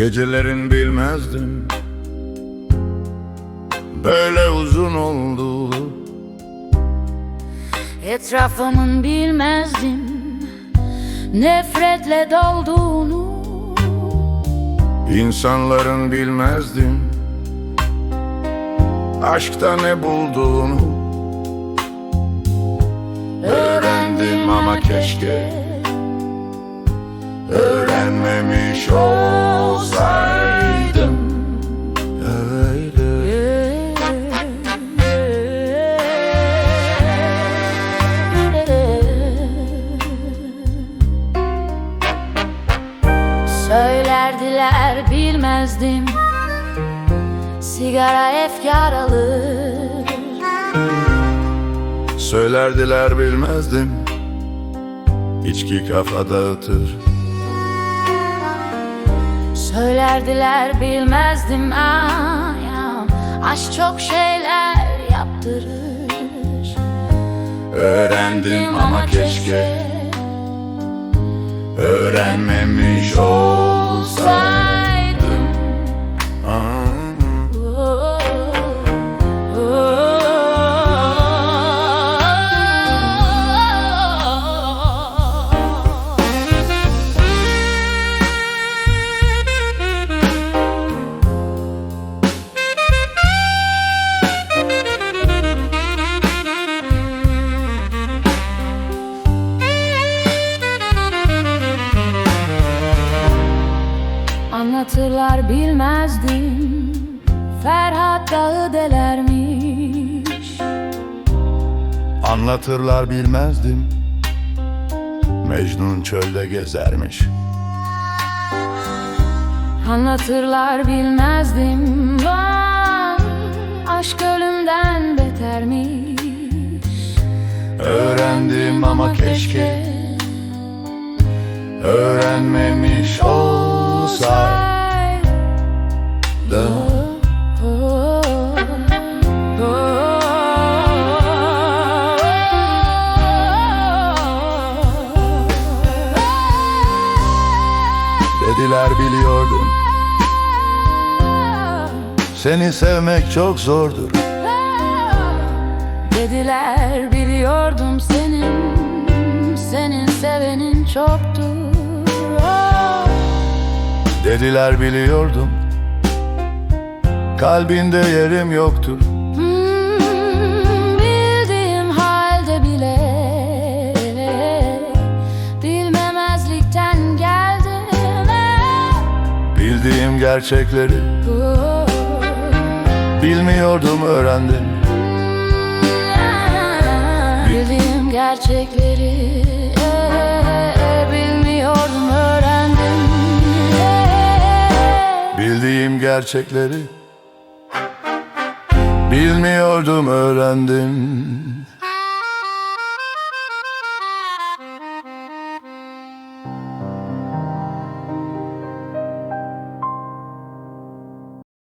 Gecelerin bilmezdim. Böyle uzun oldu. Etrafımın bilmezdim. Nefretle dolduğunu. İnsanların bilmezdim. Aşkta ne bulduğunu. Öğrendim ama keşke Öğrenmemiş olsaydım. Öyle. Söylerdiler bilmezdim. Sigara efkar alır Söylerdiler bilmezdim. İçki kafa dağıtır Söylerdiler bilmezdim ya, Aşk çok şeyler yaptırır. Öğrendim ama keşke. Öğrenmemiş olsaydım Anlatırlar bilmezdim. Ferhat dağı delermiş. Anlatırlar bilmezdim. Mecnun çölde gezermiş. Anlatırlar bilmezdim. Lan aşk ölümden betermiş. Öğrendim ama keşke. Öğrenmemiş olsaydım Dediler biliyordum. Seni sevmek çok zordur. Dediler biliyordum senin Senin sevenin çoktur. Dediler biliyordum Kalbinde yerim yoktur. Hmm, bildiğim halde bile Bilmemezlikten geldim. Bildiğim gerçekleri Oh. Bilmiyordum öğrendim. Bildiğim gerçekleri Bilmiyordum öğrendim. Bildiğim gerçekleri Bilmiyordum öğrendim